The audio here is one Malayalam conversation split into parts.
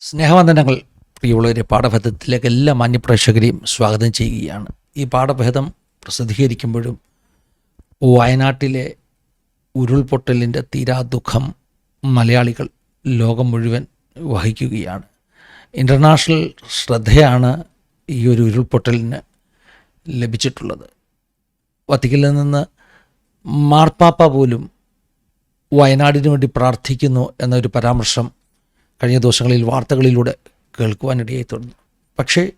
സ്നേഹവന്ദനങ്ങൾ പ്രിയമുള്ളവരെ പാഠഭേദത്തിലേക്ക് എല്ലാ മാന്യപ്രേക്ഷകരെയും സ്വാഗതം ചെയ്യുകയാണ്. ഈ പാഠഭേദം പ്രസിദ്ധീകരിക്കുമ്പോഴും വയനാട്ടിലെ ഉരുൾപൊട്ടലിന്റെ തീരാ ദുഃഖം മലയാളികൾ ലോകം മുഴുവൻ വഹിക്കുകയാണ്. ഇന്റർനാഷണൽ ശ്രദ്ധയാണ് ഈ ഒരു ഉരുൾപൊട്ടലിന് ലഭിച്ചിട്ടുള്ളത്. വത്തിക്കലിൽ നിന്ന് മാർപ്പാപ്പ പോലും വയനാടിനു വേണ്ടി പ്രാർത്ഥിക്കുന്നു എന്നൊരു പരാമർശം കഴിഞ്ഞ ദിവസങ്ങളിൽ വാർത്തകളിലൂടെ കേൾക്കുവാനിടയായി തുടർന്നു. പക്ഷേ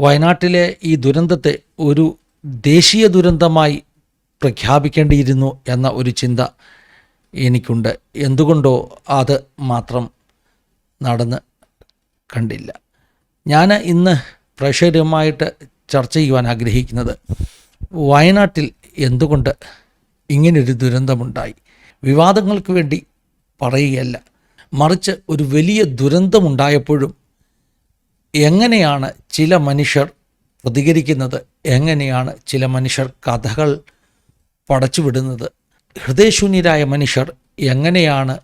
വയനാട്ടിലെ ഈ ദുരന്തത്തെ ഒരു ദേശീയ ദുരന്തമായി പ്രഖ്യാപിക്കേണ്ടിയിരുന്നു എന്ന ഒരു ചിന്ത എനിക്കുണ്ട്. എന്തുകൊണ്ടോ അത് മാത്രം നടന്ന് കണ്ടില്ല. ഞാൻ ഇന്ന് പ്രേക്ഷകരുമായിട്ട് ചർച്ച ചെയ്യുവാൻ ആഗ്രഹിക്കുന്നത് വയനാട്ടിൽ എന്തുകൊണ്ട് ഇങ്ങനൊരു ദുരന്തമുണ്ടായി? വിവാദങ്ങൾക്ക് വേണ്ടി പറയുകയല്ല. മറിച്ച് ഒരു വലിയ ദുരന്തമുണ്ടായപ്പോഴും എങ്ങനെയാണ് ചില മനുഷ്യർ പ്രതികരിക്കുന്നത്? എങ്ങനെയാണ് ചില മനുഷ്യർ കഥകൾ പടച്ചുവിടുന്നത്? ഹൃദയശൂന്യരായ മനുഷ്യർ എങ്ങനെയാണ്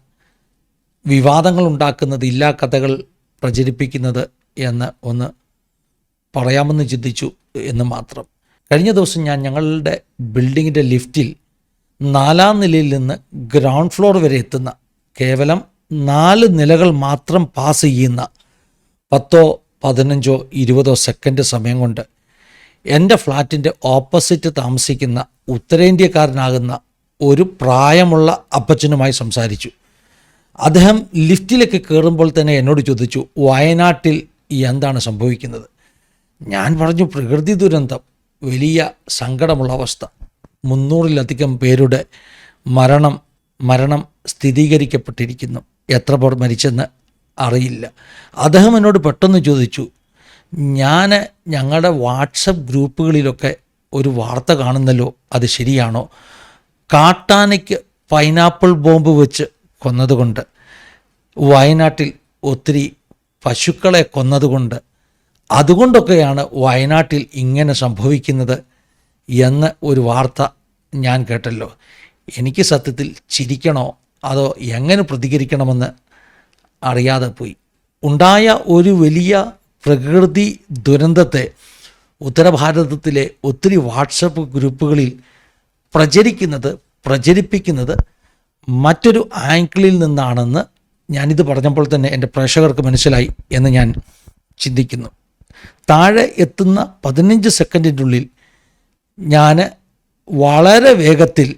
വിവാദങ്ങൾ ഉണ്ടാക്കുന്നത്? ഇല്ലാ കഥകൾ പ്രചരിപ്പിക്കുന്നത് എന്ന് ഒന്ന് പറയാമെന്ന് ചിന്തിച്ചു എന്ന് മാത്രം. കഴിഞ്ഞ ദിവസം ഞാൻ ഞങ്ങളുടെ ബിൽഡിങ്ങിന്റെ ലിഫ്റ്റിൽ നാലാം നിലയിൽ നിന്ന് ഗ്രൗണ്ട് ഫ്ലോർ വരെ എത്തുന്ന കേവലം നാല് നിലകൾ മാത്രം പാസ് ചെയ്യുന്ന പത്തോ പതിനഞ്ചോ ഇരുപതോ സെക്കൻഡ് സമയം കൊണ്ട് എന്റെ ഫ്ലാറ്റിന്റെ ഓപ്പോസിറ്റ് താമസിക്കുന്ന ഉത്തരേന്ത്യക്കാരനാകുന്ന ഒരു പ്രായമുള്ള അപ്പച്ചനുമായി സംസാരിച്ചു. അദ്ദേഹം ലിഫ്റ്റിലേക്ക് കയറുമ്പോൾ തന്നെ എന്നോട് ചോദിച്ചു വയനാട്ടിൽ എന്താണ് സംഭവിക്കുന്നത്? ഞാൻ പറഞ്ഞു പ്രകൃതി ദുരന്തം വലിയ സങ്കടമുള്ള അവസ്ഥ. മുന്നൂറിലധികം പേരുടെ മരണം മരണം സ്ഥിരീകരിക്കപ്പെട്ടിരിക്കുന്നു. എത്ര പേർ മരിച്ചെന്ന് അറിയില്ല. അദ്ദേഹം എന്നോട് പെട്ടെന്ന് ചോദിച്ചു ഞാൻ ഞങ്ങളുടെ വാട്സപ്പ് ഗ്രൂപ്പുകളിലൊക്കെ ഒരു വാർത്ത കാണുന്നല്ലോ അത് ശരിയാണോ? കാട്ടാനയ്ക്ക് പൈനാപ്പിൾ ബോംബ് വെച്ച് കൊന്നതുകൊണ്ട് വയനാട്ടിൽ ഒത്തിരി പശുക്കളെ കൊന്നതുകൊണ്ട് അതുകൊണ്ടൊക്കെയാണ് വയനാട്ടിൽ ഇങ്ങനെ സംഭവിക്കുന്നത് എന്ന് ഒരു വാർത്ത ഞാൻ കേട്ടല്ലോ. എനിക്ക് സത്യത്തിൽ ചിരിക്കണോ? അതോ എങ്ങനെ പ്രതികരിക്കണമെന്ന് അറിയാതെ പോയി. ഉണ്ടായ ഒരു വലിയ പ്രകൃതി ദുരന്തത്തെ ഉത്തരഭാരതത്തിലെ ഒത്തിരി വാട്സപ്പ് ഗ്രൂപ്പുകളിൽ പ്രചരിക്കുന്നത് പ്രചരിപ്പിക്കുന്നത് മറ്റൊരു ആംഗിളിൽ നിന്നാണെന്ന് ഞാനിത് പറഞ്ഞപ്പോൾ തന്നെ എന്റെ പ്രേക്ഷകർക്ക് മനസ്സിലായി എന്ന് ഞാൻ ചിന്തിക്കുന്നു. താഴെ എത്തുന്ന പതിനഞ്ച് സെക്കൻഡിനുള്ളിൽ ഞാൻ വളരെ വേഗത്തിൽ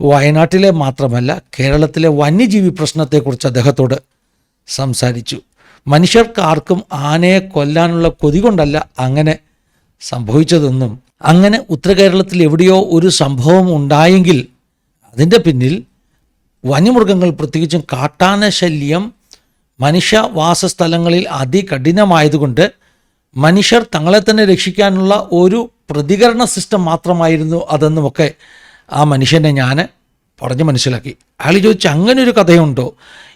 വയനാട്ടിലെ മാത്രമല്ല കേരളത്തിലെ വന്യജീവി പ്രശ്നത്തെക്കുറിച്ച് അദ്ദേഹത്തോട് സംസാരിച്ചു. മനുഷ്യർക്ക് ആർക്കും ആനയെ കൊല്ലാനുള്ള കൊതി കൊണ്ടല്ല അങ്ങനെ സംഭവിച്ചതെന്നും അങ്ങനെ ഉത്തരകേരളത്തിൽ എവിടെയോ ഒരു സംഭവം ഉണ്ടായെങ്കിൽ അതിന്റെ പിന്നിൽ വന്യമൃഗങ്ങൾ പ്രത്യേകിച്ചും കാട്ടാന ശല്യം മനുഷ്യവാസസ്ഥലങ്ങളിൽ അതികഠിനമായതുകൊണ്ട് മനുഷ്യർ തങ്ങളെ തന്നെ രക്ഷിക്കാനുള്ള ഒരു പ്രതികരണ സിസ്റ്റം മാത്രമായിരുന്നു അതെന്നുമൊക്കെ ആ മനുഷ്യനെ ഞാൻ പറഞ്ഞ് മനസ്സിലാക്കി. അയാൾ ചോദിച്ചു അങ്ങനെ ഒരു കഥയുണ്ടോ?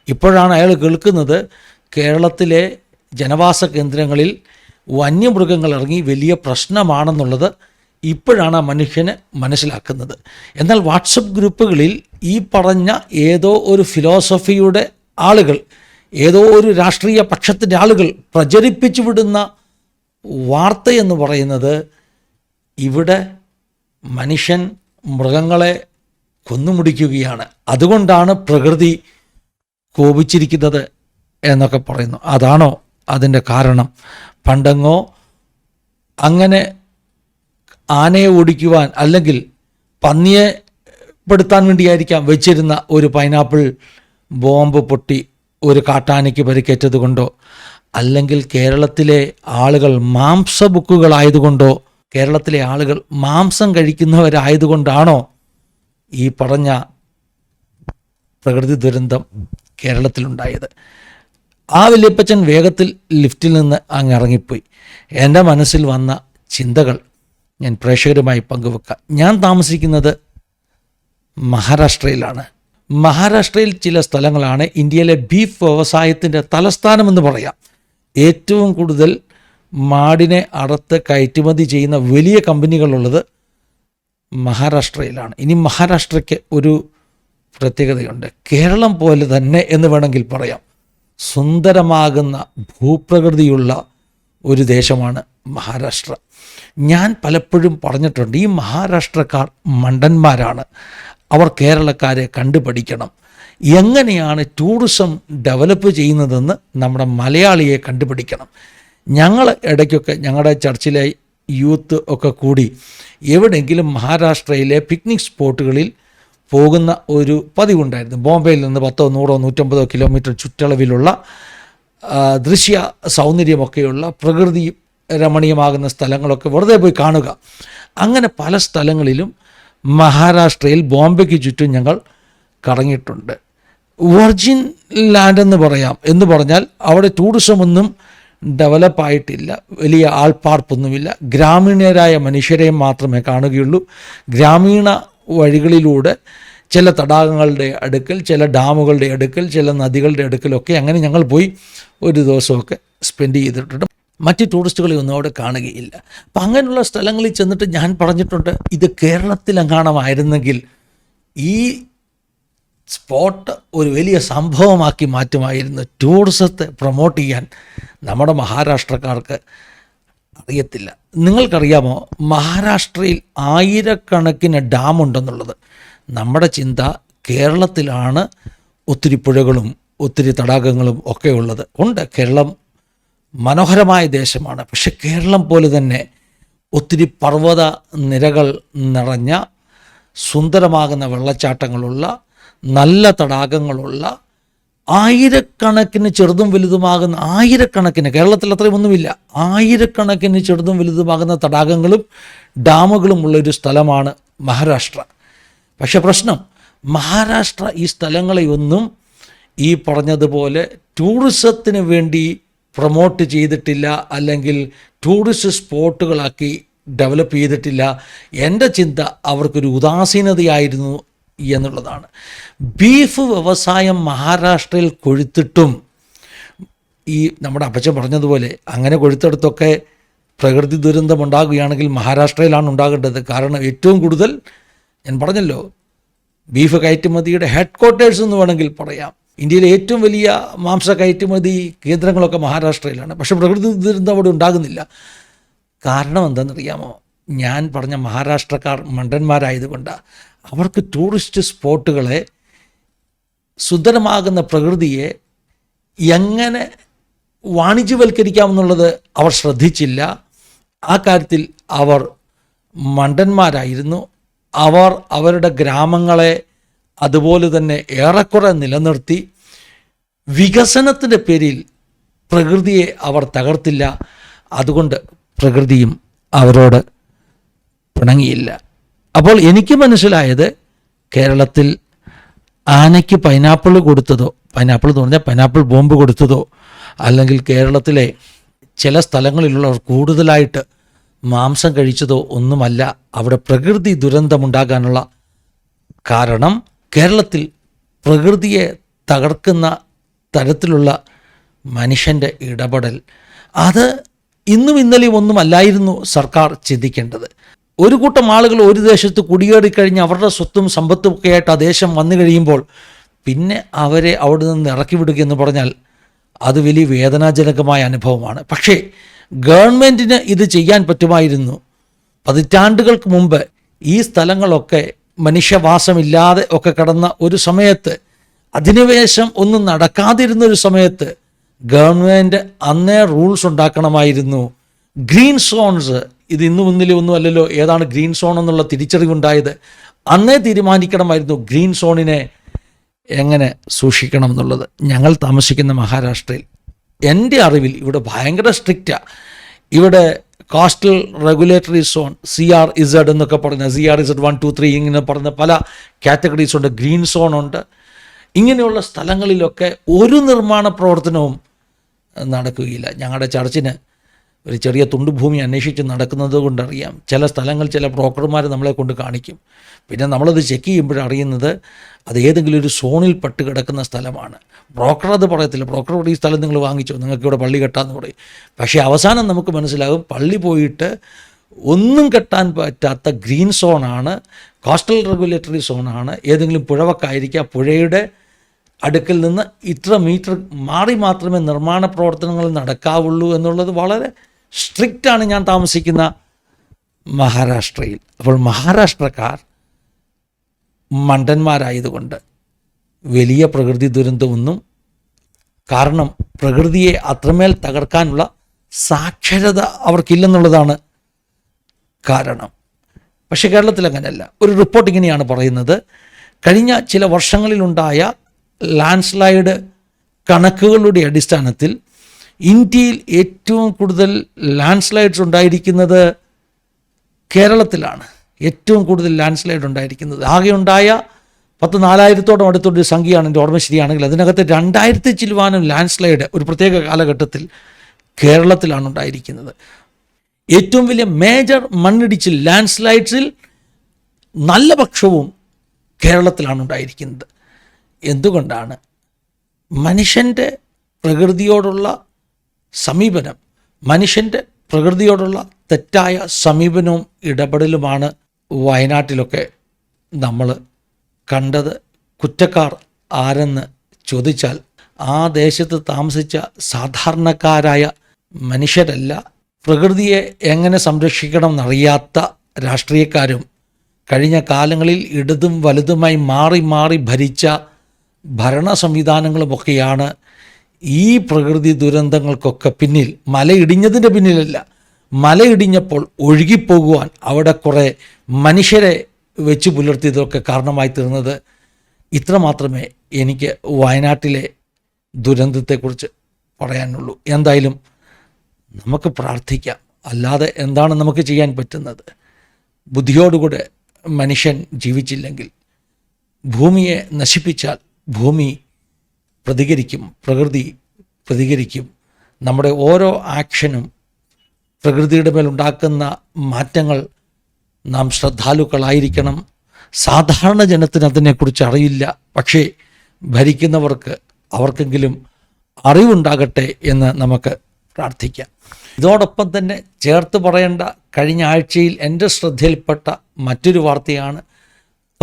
ഇപ്പോഴാണ് അയാൾ കേൾക്കുന്നത് കേരളത്തിലെ ജനവാസ കേന്ദ്രങ്ങളിൽ വന്യമൃഗങ്ങൾ ഇറങ്ങി വലിയ പ്രശ്നമാണെന്നുള്ളത് ഇപ്പോഴാണ് ആ മനുഷ്യന് മനസ്സിലാക്കുന്നത്. എന്നാൽ വാട്സപ്പ് ഗ്രൂപ്പുകളിൽ ഈ പറഞ്ഞ ഏതോ ഒരു ഫിലോസഫിയുടെ ആളുകൾ ഏതോ ഒരു രാഷ്ട്രീയ പക്ഷത്തിന്റെ ആളുകൾ പ്രചരിപ്പിച്ചു വിടുന്ന വാർത്തയെന്ന് പറയുന്നത് ഇവിടെ മനുഷ്യൻ മൃഗങ്ങളെ കൊന്നുമുടിക്കുകയാണ്. അതുകൊണ്ടാണ് പ്രകൃതി കോപിച്ചിരിക്കുന്നത് എന്നൊക്കെ പറയുന്നു. അതാണോ അതിന്റെ കാരണം? പണ്ടങ്ങോ അങ്ങനെ ആനയെ ഓടിക്കുവാൻ അല്ലെങ്കിൽ പന്നിയെ പെടുത്താൻ വേണ്ടിയായിരിക്കാം വെച്ചിരുന്ന ഒരു പൈനാപ്പിൾ ബോംബ് പൊട്ടി ഒരു കാട്ടാനയ്ക്ക് പരിക്കേറ്റത് കൊണ്ടോ അല്ലെങ്കിൽ കേരളത്തിലെ ആളുകൾ മാംസ മാംസബുക്കുകളായതുകൊണ്ടോ കേരളത്തിലെ ആളുകൾ മാംസം കഴിക്കുന്നവരായതുകൊണ്ടാണോ ഈ പറഞ്ഞ പ്രകൃതി ദുരന്തം കേരളത്തിലുണ്ടായത്? ആ വല്യപ്പച്ചൻ വേഗത്തിൽ ലിഫ്റ്റിൽ നിന്ന് അങ്ങ് ഇറങ്ങിപ്പോയി. എന്റെ മനസ്സിൽ വന്ന ചിന്തകൾ ഞാൻ പ്രേക്ഷകരുമായി പങ്കുവെക്കാം. ഞാൻ താമസിക്കുന്നത് മഹാരാഷ്ട്രയിലാണ്. മഹാരാഷ്ട്രയിൽ ചില സ്ഥലങ്ങളാണ് ഇന്ത്യയിലെ ബീഫ് വ്യവസായത്തിന്റെ തലസ്ഥാനമെന്ന് പറയാം. ഏറ്റവും കൂടുതൽ മാടിനെ അറുത്ത് കയറ്റുമതി ചെയ്യുന്ന വലിയ കമ്പനികളുള്ളത് മഹാരാഷ്ട്രയിലാണ്. ഇനി മഹാരാഷ്ട്രയ്ക്ക് ഒരു പ്രത്യേകതയുണ്ട്. കേരളം പോലെ തന്നെ എന്ന് വേണമെങ്കിൽ പറയാം. സുന്ദരമാകുന്ന ഭൂപ്രകൃതിയുള്ള ഒരു ദേശമാണ് മഹാരാഷ്ട്ര. ഞാൻ പലപ്പോഴും പറഞ്ഞിട്ടുണ്ട് ഈ മഹാരാഷ്ട്രക്കാർ മണ്ടന്മാരാണ്. അവർ കേരളക്കാരെ കണ്ടുപഠിക്കണം. എങ്ങനെയാണ് ടൂറിസം ഡെവലപ്പ് ചെയ്യുന്നതെന്ന് നമ്മുടെ മലയാളിയെ കണ്ടുപിടിക്കണം ഞങ്ങൾ ഇടയ്ക്കൊക്കെ ഞങ്ങളുടെ ചർച്ചിലെ യൂത്ത് ഒക്കെ കൂടി എവിടെയെങ്കിലും മഹാരാഷ്ട്രയിലെ പിക്നിക് സ്പോട്ടുകളിൽ പോകുന്ന ഒരു പതിവുണ്ടായിരുന്നു. ബോംബെയിൽ നിന്ന് പത്തോ നൂറോ നൂറ്റമ്പതോ കിലോമീറ്റർ ചുറ്റളവിലുള്ള ദൃശ്യ സൗന്ദര്യമൊക്കെയുള്ള പ്രകൃതി രമണീയമാകുന്ന സ്ഥലങ്ങളൊക്കെ വെറുതെ പോയി കാണുക. അങ്ങനെ പല സ്ഥലങ്ങളിലും മഹാരാഷ്ട്രയിൽ ബോംബെക്ക് ചുറ്റും ഞങ്ങൾ കറങ്ങിയിട്ടുണ്ട്. വെർജിൻ ലാൻഡ് എന്ന് പറയാം എന്ന് പറഞ്ഞാൽ അവിടെ ടൂറിസം ഒന്നും ഡെവലപ്പായിട്ടില്ല. വലിയ ആൾപ്പാർപ്പൊന്നുമില്ല. ഗ്രാമീണരായ മനുഷ്യരെ മാത്രമേ കാണുകയുള്ളൂ. ഗ്രാമീണ വഴികളിലൂടെ ചില തടാകങ്ങളുടെ അടുക്കൽ ചില ഡാമുകളുടെ അടുക്കൽ ചില നദികളുടെ അടുക്കലൊക്കെ അങ്ങനെ ഞങ്ങൾ പോയി ഒരു ദിവസമൊക്കെ സ്പെൻഡ് ചെയ്തിട്ടുണ്ട്. മറ്റ് ടൂറിസ്റ്റുകളെ ഒന്നും അവിടെ കാണുകയില്ല. അപ്പം അങ്ങനെയുള്ള സ്ഥലങ്ങളിൽ ചെന്നിട്ട് ഞാൻ പറഞ്ഞിട്ടുണ്ട് ഇത് കേരളത്തിലെങ്ങാണമായിരുന്നെങ്കിൽ ഈ സ്പോട്ട് ഒരു വലിയ സംഭവമാക്കി മാറ്റുമായിരുന്നു ടൂറിസത്തെ പ്രൊമോട്ട് ചെയ്യാൻ നമ്മുടെ മഹാരാഷ്ട്രക്കാർക്ക് അറിയത്തില്ല. നിങ്ങൾക്കറിയാമോ? മഹാരാഷ്ട്രയിൽ ആയിരക്കണക്കിന് ഡാം ഉണ്ടെന്നുള്ളത്. നമ്മുടെ ചിന്ത കേരളത്തിലാണ് ഒത്തിരി പുഴകളും ഒത്തിരി തടാകങ്ങളും ഒക്കെ ഉള്ളത്. ഉണ്ട്. കേരളം മനോഹരമായ ദേശമാണ്. പക്ഷെ കേരളം പോലെ തന്നെ ഒത്തിരി പർവത നിരകൾ നിറഞ്ഞ സുന്ദരമാകുന്ന വെള്ളച്ചാട്ടങ്ങളുള്ള നല്ല തടാകങ്ങളുള്ള ആയിരക്കണക്കിന് ചെറുതും വലുതുമാകുന്ന ആയിരക്കണക്കിന് കേരളത്തിൽ അത്രയും ഒന്നുമില്ല ആയിരക്കണക്കിന് ചെറുതും വലുതുമാകുന്ന തടാകങ്ങളും ഡാമുകളും ഉള്ള ഒരു സ്ഥലമാണ് മഹാരാഷ്ട്ര. പക്ഷെ പ്രശ്നം മഹാരാഷ്ട്ര ഈ സ്ഥലങ്ങളെയൊന്നും ഈ പറഞ്ഞതുപോലെ ടൂറിസത്തിന് വേണ്ടി പ്രൊമോട്ട് ചെയ്തിട്ടില്ല അല്ലെങ്കിൽ ടൂറിസ്റ്റ് സ്പോട്ടുകളാക്കി ഡെവലപ്പ് ചെയ്തിട്ടില്ല. എന്റെ ചിന്ത അവർക്കൊരു ഉദാസീനതയായിരുന്നു എന്നുള്ളതാണ്. ബീഫ് വ്യവസായം മഹാരാഷ്ട്രയിൽ കൊഴുത്തിട്ടും ഈ നമ്മുടെ അപ്പച്ച പറഞ്ഞതുപോലെ അങ്ങനെ കൊഴുത്തെടുത്തൊക്കെ പ്രകൃതി ദുരന്തം ഉണ്ടാകുകയാണെങ്കിൽ മഹാരാഷ്ട്രയിലാണ് ഉണ്ടാകേണ്ടത്. കാരണം ഏറ്റവും കൂടുതൽ ഞാൻ പറഞ്ഞല്ലോ ബീഫ് കയറ്റുമതിയുടെ ഹെഡ് ക്വാർട്ടേഴ്സ് എന്ന് വേണമെങ്കിൽ പറയാം. ഇന്ത്യയിലെ ഏറ്റവും വലിയ മാംസ കയറ്റുമതി കേന്ദ്രങ്ങളൊക്കെ മഹാരാഷ്ട്രയിലാണ്. പക്ഷേ പ്രകൃതി ദുരന്തം അവിടെ ഉണ്ടാകുന്നില്ല. കാരണം എന്താണെന്നറിയാമോ? ഞാൻ പറഞ്ഞ മഹാരാഷ്ട്രക്കാർ മണ്ടന്മാരായതുകൊണ്ട്. അവർക്ക് ടൂറിസ്റ്റ് സ്പോട്ടുകളെ സുന്ദരമാകുന്ന പ്രകൃതിയെ എങ്ങനെ വാണിജ്യവൽക്കരിക്കാമെന്നുള്ളത് അവർ ശ്രദ്ധിച്ചില്ല. ആ കാര്യത്തിൽ അവർ മണ്ടന്മാരായിരുന്നു. അവർ അവരുടെ ഗ്രാമങ്ങളെ അതുപോലെ തന്നെ ഏറെക്കുറെ നിലനിർത്തി. വികസനത്തിന്റെ പേരിൽ പ്രകൃതിയെ അവർ തകർത്തില്ല. അതുകൊണ്ട് പ്രകൃതിയും അവരോട് പിണങ്ങിയില്ല. അപ്പോൾ എനിക്ക് മനസ്സിലായത് കേരളത്തിൽ ആനയ്ക്ക് പൈനാപ്പിൾ കൊടുത്തതോ പൈനാപ്പിൾ എന്ന് പറഞ്ഞാൽ പൈനാപ്പിൾ ബോംബ് കൊടുത്തതോ അല്ലെങ്കിൽ കേരളത്തിലെ ചില സ്ഥലങ്ങളിലുള്ളവർ കൂടുതലായിട്ട് മാംസം കഴിച്ചതോ ഒന്നുമല്ല അവിടെ പ്രകൃതി ദുരന്തമുണ്ടാകാനുള്ള കാരണം കേരളത്തിൽ പ്രകൃതിയെ തകർക്കുന്ന തരത്തിലുള്ള മനുഷ്യന്റെ ഇടപെടൽ. അത് ഇന്നും ഇന്നലെയും ഒന്നുമല്ലായിരുന്നു സർക്കാർ ചിന്തിക്കേണ്ടത്. ഒരു കൂട്ടം ആളുകൾ ഒരു ദേശത്ത് കുടിയേറിക്കഴിഞ്ഞ് അവരുടെ സ്വത്തും സമ്പത്തും ഒക്കെ ആയിട്ട് ആ ദേശം വന്നു കഴിയുമ്പോൾ പിന്നെ അവരെ അവിടെ നിന്ന് ഇറക്കി വിടുക എന്ന് പറഞ്ഞാൽ അത് വലിയ വേദനാജനകമായ അനുഭവമാണ്. പക്ഷേ ഗവൺമെന്റിന് ഇത് ചെയ്യാൻ പറ്റുമായിരുന്നു. പതിറ്റാണ്ടുകൾക്ക് മുമ്പ് ഈ സ്ഥലങ്ങളൊക്കെ മനുഷ്യവാസമില്ലാതെ ഒക്കെ കടന്ന ഒരു സമയത്ത് അധിനിവേശം ഒന്നും നടക്കാതിരുന്ന ഒരു സമയത്ത് ഗവൺമെന്റ് അന്നേ റൂൾസ് ഉണ്ടാക്കണമായിരുന്നു. ഗ്രീൻ സോൺസ് ഇത് ഇന്നും ഇന്നലെ ഒന്നും അല്ലല്ലോ. ഏതാണ് ഗ്രീൻ സോൺ എന്നുള്ള തിരിച്ചറിവുണ്ടായത്? അന്നേ തീരുമാനിക്കണമായിരുന്നു ഗ്രീൻ സോണിനെ എങ്ങനെ സൂക്ഷിക്കണം എന്നുള്ളത്. ഞങ്ങൾ താമസിക്കുന്ന മഹാരാഷ്ട്രയിൽ എന്റെ അറിവിൽ ഇവിടെ ഭയങ്കര സ്ട്രിക്റ്റാണ് ഇവിടെ coastal regulatory zone C R Z എന്നൊക്കെ പറയുന്ന C R Z one two three ഇങ്ങനെ പറഞ്ഞ പല കാറ്റഗറീസ് ഉണ്ട്. ഗ്രീൻ സോൺ ഉണ്ട്. ഇങ്ങനെയുള്ള സ്ഥലങ്ങളിലൊക്കെ ഒരു നിർമ്മാണ പ്രവർത്തനവും നടക്കുകയില്ല. ഞങ്ങളുടെ ചർച്ചിന് ഒരു ചെറിയ തുണ്ടുഭൂമി അന്വേഷിച്ച് നടക്കുന്നത് കൊണ്ടറിയാം. ചില സ്ഥലങ്ങൾ ചില ബ്രോക്കർമാർ നമ്മളെ കൊണ്ട് കാണിക്കും. പിന്നെ നമ്മളത് ചെക്ക് ചെയ്യുമ്പോഴറിയുന്നത് അത് ഏതെങ്കിലും ഒരു സോണിൽ പെട്ട് കിടക്കുന്ന സ്ഥലമാണ്. ബ്രോക്കർ അത് പറയത്തില്ല. ബ്രോക്കർ ഈ സ്ഥലം നിങ്ങൾ വാങ്ങിച്ചോ നിങ്ങൾക്ക് ഇവിടെ പള്ളി കെട്ടാമെന്ന് പറയും. പക്ഷേ അവസാനം നമുക്ക് മനസ്സിലാകും പള്ളി പോയിട്ട് ഒന്നും കെട്ടാൻ പറ്റാത്ത ഗ്രീൻ സോണാണ് കോസ്റ്റൽ റെഗുലേറ്ററി സോണാണ് ഏതെങ്കിലും പുഴവക്കായിരിക്കാം പുഴയുടെ അടുക്കൽ നിന്ന് ഇത്ര മീറ്റർ മാറി മാത്രമേ നിർമ്മാണ പ്രവർത്തനങ്ങൾ നടക്കാവുള്ളൂ എന്നുള്ളത് വളരെ സ്ട്രിക്റ്റാണ് ഞാൻ താമസിക്കുന്ന മഹാരാഷ്ട്രയിൽ. അപ്പോൾ മഹാരാഷ്ട്രക്കാർ മണ്ടന്മാരായതുകൊണ്ട് വലിയ പ്രകൃതി ദുരന്തമൊന്നും കാരണം പ്രകൃതിയെ അത്രമേൽ തകർക്കാനുള്ള സാക്ഷരത അവർക്കില്ലെന്നുള്ളതാണ് കാരണം. പക്ഷേ കേരളത്തിൽ അങ്ങനെയല്ല. ഒരു റിപ്പോർട്ട് ഇങ്ങനെയാണ് പറയുന്നത്. കഴിഞ്ഞ ചില വർഷങ്ങളിലുണ്ടായ ലാൻഡ് സ്ലൈഡ് കണക്കുകളുടെ അടിസ്ഥാനത്തിൽ ഇന്ത്യയിൽ ഏറ്റവും കൂടുതൽ ലാൻഡ് സ്ലൈഡ്സ് ഉണ്ടായിരിക്കുന്നത് കേരളത്തിലാണ്. ഏറ്റവും കൂടുതൽ ലാൻഡ് സ്ലൈഡ് ഉണ്ടായിരിക്കുന്നത്. ആകെ ഉണ്ടായ പത്ത് നാലായിരത്തോളം അടുത്തൊരു സംഖ്യയാണ് എന്റെ ഓർമ്മ ശരിയാണെങ്കിൽ. അതിനകത്ത് രണ്ടായിരത്തി ചില്ലുവാനും ലാൻഡ് സ്ലൈഡ് ഒരു പ്രത്യേക കാലഘട്ടത്തിൽ കേരളത്തിലാണ് ഉണ്ടായിരിക്കുന്നത്. ഏറ്റവും വലിയ മേജർ മണ്ണിടിച്ചിൽ ലാൻഡ് സ്ലൈഡ്സിൽ നല്ല പക്ഷവും കേരളത്തിലാണ് ഉണ്ടായിരിക്കുന്നത്. എന്തുകൊണ്ടാണ്? മനുഷ്യന്റെ പ്രകൃതിയോടുള്ള സമീപനം. മനുഷ്യന്റെ പ്രകൃതിയോടുള്ള തെറ്റായ സമീപനവും ഇടപെടലുമാണ് വയനാട്ടിലൊക്കെ നമ്മൾ കണ്ടത്. കുറ്റക്കാർ ആരെന്ന് ചോദിച്ചാൽ ആ ദേശത്ത് താമസിച്ച സാധാരണക്കാരായ മനുഷ്യരല്ല. പ്രകൃതിയെ എങ്ങനെ സംരക്ഷിക്കണം എന്നറിയാത്ത രാഷ്ട്രീയക്കാരും കഴിഞ്ഞ കാലങ്ങളിൽ ഇടതും വലുതുമായി മാറി മാറി ഭരിച്ച ഭരണ സംവിധാനങ്ങളുമൊക്കെയാണ് ഈ പ്രകൃതി ദുരന്തങ്ങൾക്കൊക്കെ പിന്നിൽ മലയിടിഞ്ഞതിന്റെ പിന്നിലല്ല മലയിടിഞ്ഞപ്പോൾ ഒഴുകിപ്പോകുവാൻ അവിടെ കുറേ മനുഷ്യരെ വെച്ച് പുലർത്തിയതൊക്കെ കാരണമായി തീർന്നത് ഇത്ര മാത്രമേ എനിക്ക് വയനാട്ടിലെ ദുരന്തത്തെക്കുറിച്ച് പറയാനുള്ളൂ. എന്തായാലും നമുക്ക് പ്രാർത്ഥിക്കാം. അല്ലാതെ എന്താണ് നമുക്ക് ചെയ്യാൻ പറ്റുന്നത്? ബുദ്ധിയോടുകൂടെ മനുഷ്യൻ ജീവിച്ചില്ലെങ്കിൽ ഭൂമിയെ നശിപ്പിച്ചാൽ ഭൂമി പ്രതികരിക്കും പ്രകൃതി പ്രതികരിക്കും. നമ്മുടെ ഓരോ ആക്ഷനും പ്രകൃതിയുടെ മേലുണ്ടാക്കുന്ന മാറ്റങ്ങൾ നാം ശ്രദ്ധാലുക്കളായിരിക്കണം. സാധാരണ ജനത്തിന് അതിനെക്കുറിച്ച് അറിയില്ല. പക്ഷേ ഭരിക്കുന്നവർക്ക് അവർക്കെങ്കിലും അറിവുണ്ടാകട്ടെ എന്ന് നമുക്ക് പ്രാർത്ഥിക്കാം. ഇതോടൊപ്പം തന്നെ ചേർത്ത് പറയേണ്ട കഴിഞ്ഞ ആഴ്ചയിൽ എന്റെ ശ്രദ്ധയിൽപ്പെട്ട മറ്റൊരു വാർത്തയാണ്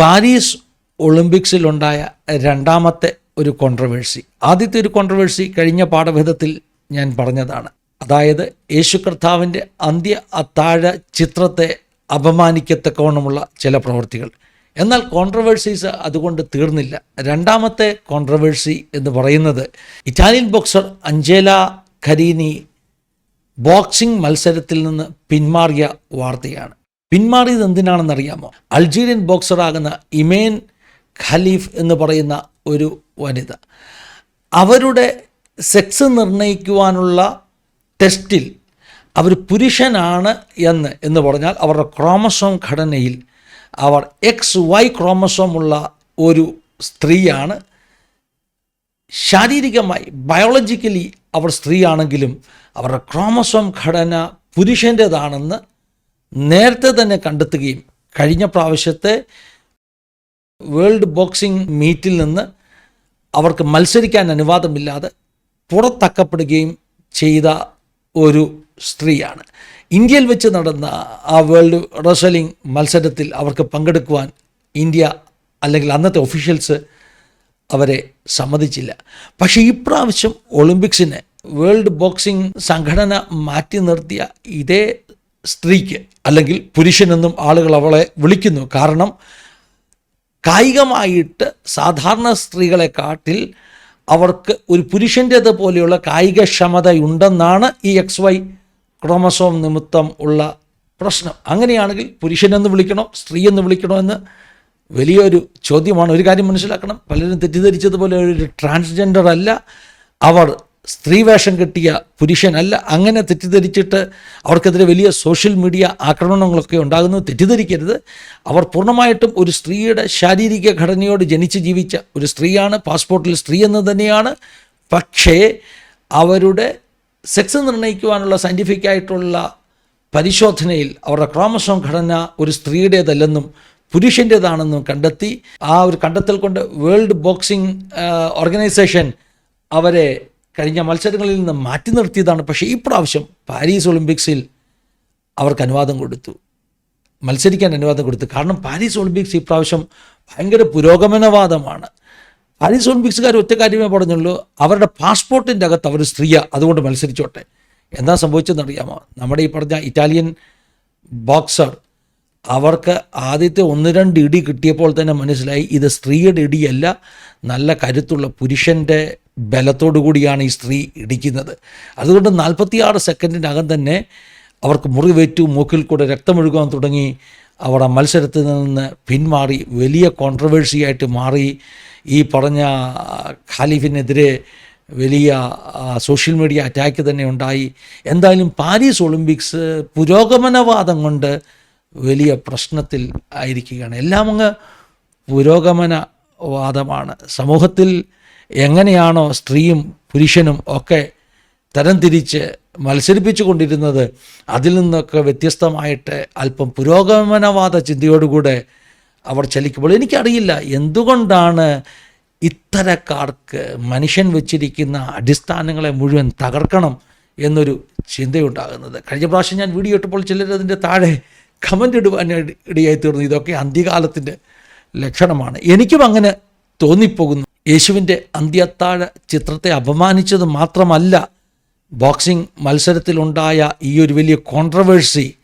പാരീസ് ഒളിമ്പിക്സിലുണ്ടായ രണ്ടാമത്തെ ഒരു കോൺട്രവേഴ്സി ആദ്യത്തെ ഒരു കോൺട്രവേഴ്സി കഴിഞ്ഞ പാഠഭേദത്തിൽ ഞാൻ പറഞ്ഞതാണ്. അതായത് യേശു കർത്താവിന്റെ അന്ത്യ അത്താഴ ചിത്രത്തെ അപമാനിക്കത്തക്കവണ്ണമുള്ള ചില പ്രവൃത്തികൾ. എന്നാൽ കോൺട്രവേഴ്സീസ് അതുകൊണ്ട് തീർന്നില്ല. രണ്ടാമത്തെ കോൺട്രവേഴ്സി എന്ന് പറയുന്നത് Italian boxer Angela Carini boxing മത്സരത്തിൽ നിന്ന് പിന്മാറിയ വാർത്തയാണ്. പിന്മാറിയത് എന്തിനാണെന്നറിയാമോ? അൾജീരിയൻ ബോക്സറാകുന്ന ഇമേൻ ഖലീഫ് എന്ന് പറയുന്ന ഒരു വനിത. അവരുടെ സെക്സ് നിർണയിക്കുവാനുള്ള ടെസ്റ്റിൽ അവർ പുരുഷനാണ് എന്ന് എന്ന് പറഞ്ഞാൽ അവരുടെ ക്രോമസോം ഘടനയിൽ അവർ എക്സ് വൈ ക്രോമസോം ഉള്ള ഒരു സ്ത്രീയാണ്. ശാരീരികമായി ബയോളജിക്കലി അവർ സ്ത്രീയാണെങ്കിലും അവരുടെ ക്രോമസോം ഘടന പുരുഷന്റേതാണെന്ന് നേരത്തെ തന്നെ കണ്ടെത്തുകയും കഴിഞ്ഞ പ്രാവശ്യത്തെ വേൾഡ് ബോക്സിംഗ് മീറ്റിൽ നിന്ന് അവർക്ക് മത്സരിക്കാൻ അനുവാദമില്ലാതെ പുറത്തക്കപ്പെടുകയും ചെയ്ത ഒരു സ്ത്രീയാണ്. ഇന്ത്യയിൽ വെച്ച് നടന്ന ആ വേൾഡ് റെസ്ലിംഗ് മത്സരത്തിൽ അവർക്ക് പങ്കെടുക്കുവാൻ ഇന്ത്യ അല്ലെങ്കിൽ അന്നത്തെ ഒഫീഷ്യൽസ് അവരെ സമ്മതിച്ചില്ല. പക്ഷേ ഇപ്രാവശ്യം ഒളിമ്പിക്സിന് വേൾഡ് ബോക്സിംഗ് സംഘടന മാറ്റി നിർത്തിയ ഇതേ സ്ത്രീക്ക് അല്ലെങ്കിൽ പുരുഷനെന്നും ആളുകൾ അവളെ വിളിക്കുന്നു. കാരണം കായികമായിട്ട് സാധാരണ സ്ത്രീകളെ കാട്ടിൽ അവർക്ക് ഒരു പുരുഷന്റേത് പോലെയുള്ള കായികക്ഷമതയുണ്ടെന്നാണ് ഈ എക്സ് വൈ ക്രോമസോം നിമിത്തം ഉള്ള പ്രശ്നം. അങ്ങനെയാണെങ്കിൽ പുരുഷനെന്ന് വിളിക്കണോ സ്ത്രീ എന്ന് വിളിക്കണോ എന്ന് വലിയൊരു ചോദ്യമാണ്. ഒരു കാര്യം മനസ്സിലാക്കണം. പലരും തെറ്റിദ്ധരിച്ചതുപോലെ ഒരു ട്രാൻസ്ജെൻഡർ അല്ല. അവർ സ്ത്രീവേഷം കിട്ടിയ പുരുഷനല്ല അങ്ങനെ തെറ്റിദ്ധരിച്ചിട്ട് അവർക്കെതിരെ വലിയ സോഷ്യൽ മീഡിയ ആക്രമണങ്ങളൊക്കെ ഉണ്ടാകുന്നത് തെറ്റിദ്ധരിക്കരുത്. അവർ പൂർണമായിട്ടും ഒരു സ്ത്രീയുടെ ശാരീരിക ഘടനയോട് ജനിച്ച് ജീവിച്ച ഒരു സ്ത്രീയാണ് പാസ്പോർട്ടിൽ സ്ത്രീ എന്ന് തന്നെയാണ്. പക്ഷേ അവരുടെ സെക്സ് നിർണയിക്കുവാനുള്ള സയന്റിഫിക് ആയിട്ടുള്ള പരിശോധനയിൽ അവരുടെ ക്രോമസോം ഘടന ഒരു സ്ത്രീയുടേതല്ലെന്നും പുരുഷന്റേതാണെന്നും കണ്ടെത്തി. ആ ഒരു കണ്ടെത്തൽ കൊണ്ട് വേൾഡ് ബോക്സിംഗ് ഓർഗനൈസേഷൻ അവരെ കഴിഞ്ഞ മത്സരങ്ങളിൽ നിന്ന് മാറ്റി നിർത്തിയതാണ്. പക്ഷേ ഈ പ്രാവശ്യം പാരീസ് ഒളിമ്പിക്സിൽ അവർക്ക് അനുവാദം കൊടുത്തു. മത്സരിക്കാൻ അനുവാദം കൊടുത്തു. കാരണം പാരീസ് ഒളിമ്പിക്സ് ഈ പ്രാവശ്യം ഭയങ്കര പുരോഗമനവാദമാണ്. പാരീസ് ഒളിമ്പിക്സുകാർ ഒറ്റ കാര്യമേ പറഞ്ഞുള്ളൂ. അവരുടെ പാസ്പോർട്ടിന്റെ അകത്ത് അവർ സ്ത്രീയാണ് അതുകൊണ്ട് മത്സരിച്ചോട്ടെ. എന്താ സംഭവിച്ചതെന്ന് അറിയാമോ നമ്മുടെ ഈ പറഞ്ഞ ഇറ്റാലിയൻ ബോക്സർ അവർക്ക് ആദ്യത്തെ ഒന്ന് രണ്ട് ഇടി കിട്ടിയപ്പോൾ തന്നെ മനസ്സിലായി. ഇത് സ്ത്രീയുടെ ഇടിയല്ല നല്ല കരുത്തുള്ള പുരുഷന്റെ ബലത്തോടു കൂടിയാണ് ഈ സ്ത്രീ ഇടിക്കുന്നത്. അതുകൊണ്ട് നാൽപ്പത്തിയാറ് സെക്കൻഡിനകം തന്നെ അവർക്ക് മുറിവേറ്റു മൂക്കിൽ കൂടെ രക്തമൊഴുകാൻ തുടങ്ങി. അവർ ആ മത്സരത്തിൽ നിന്ന് പിന്മാറി വലിയ കോൺട്രവേഴ്സിയായിട്ട് മാറി. ഈ പറഞ്ഞ ഖാലിഫിനെതിരെ വലിയ സോഷ്യൽ മീഡിയ അറ്റാക്ക് തന്നെ ഉണ്ടായി. എന്തായാലും പാരീസ് ഒളിമ്പിക്സ് പുരോഗമനവാദം കൊണ്ട് വലിയ പ്രശ്നത്തിൽ ആയിരിക്കുകയാണ്. എല്ലാം അങ്ങ് പുരോഗമനവാദമാണ്. സമൂഹത്തിൽ എങ്ങനെയാണോ സ്ത്രീയും പുരുഷനും ഒക്കെ തരംതിരിച്ച് മത്സരിപ്പിച്ചു കൊണ്ടിരുന്നത് അതിൽ നിന്നൊക്കെ വ്യത്യസ്തമായിട്ട് അല്പം പുരോഗമനവാദ ചിന്തയോടുകൂടെ അവർ ചലിക്കുമ്പോൾ എനിക്കറിയില്ല എന്തുകൊണ്ടാണ് ഇത്തരക്കാർക്ക് മനുഷ്യൻ വെച്ചിരിക്കുന്ന അടിസ്ഥാനങ്ങളെ മുഴുവൻ തകർക്കണം എന്നൊരു ചിന്തയുണ്ടാകുന്നത്. കഴിഞ്ഞ പ്രാവശ്യം ഞാൻ വീഡിയോ ഇട്ടപ്പോൾ ചിലർ അതിന്റെ താഴെ കമന്റ് ഇടുവാൻ ഇട- ഇടയായി തീർന്നു. ഇതൊക്കെ അന്ത്യകാലത്തിന്റെ ലക്ഷണമാണ്. എനിക്കും അങ്ങനെ തോന്നിപ്പോകുന്നു. യേശുവിന്റെ അന്ത്യത്താഴ ചിത്രത്തെ അപമാനിച്ചത് മാത്രമല്ല ബോക്സിംഗ് മത്സരത്തിലുണ്ടായ ഈ ഒരു വലിയ കോൺട്രവേഴ്സി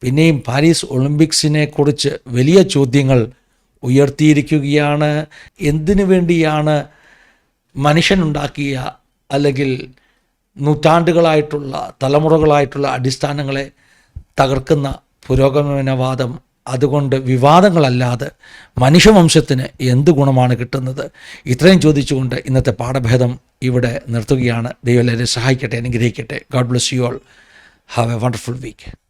പിന്നെയും പാരീസ് ഒളിമ്പിക്സിനെ കുറിച്ച് വലിയ ചോദ്യങ്ങൾ ഉയർത്തിയിരിക്കുകയാണ്. എന്തിനു വേണ്ടിയാണ് മനുഷ്യനുണ്ടാക്കിയ അല്ലെങ്കിൽ നൂറ്റാണ്ടുകളായിട്ടുള്ള തലമുറകളായിട്ടുള്ള അടിസ്ഥാനങ്ങളെ തകർക്കുന്ന പുരോഗമനവാദം അതുകൊണ്ട് വിവാദങ്ങളല്ലാതെ മനുഷ്യവംശത്തിന് എന്ത് ഗുണമാണ് കിട്ടുന്നത്? ഇത്രയും ചോദിച്ചുകൊണ്ട് ഇന്നത്തെ പാഠഭേദം ഇവിടെ നിർത്തുകയാണ്. ദൈവം എല്ലാവരെയും സഹായിക്കട്ടെ അനുഗ്രഹിക്കട്ടെ. God bless you all have a wonderful week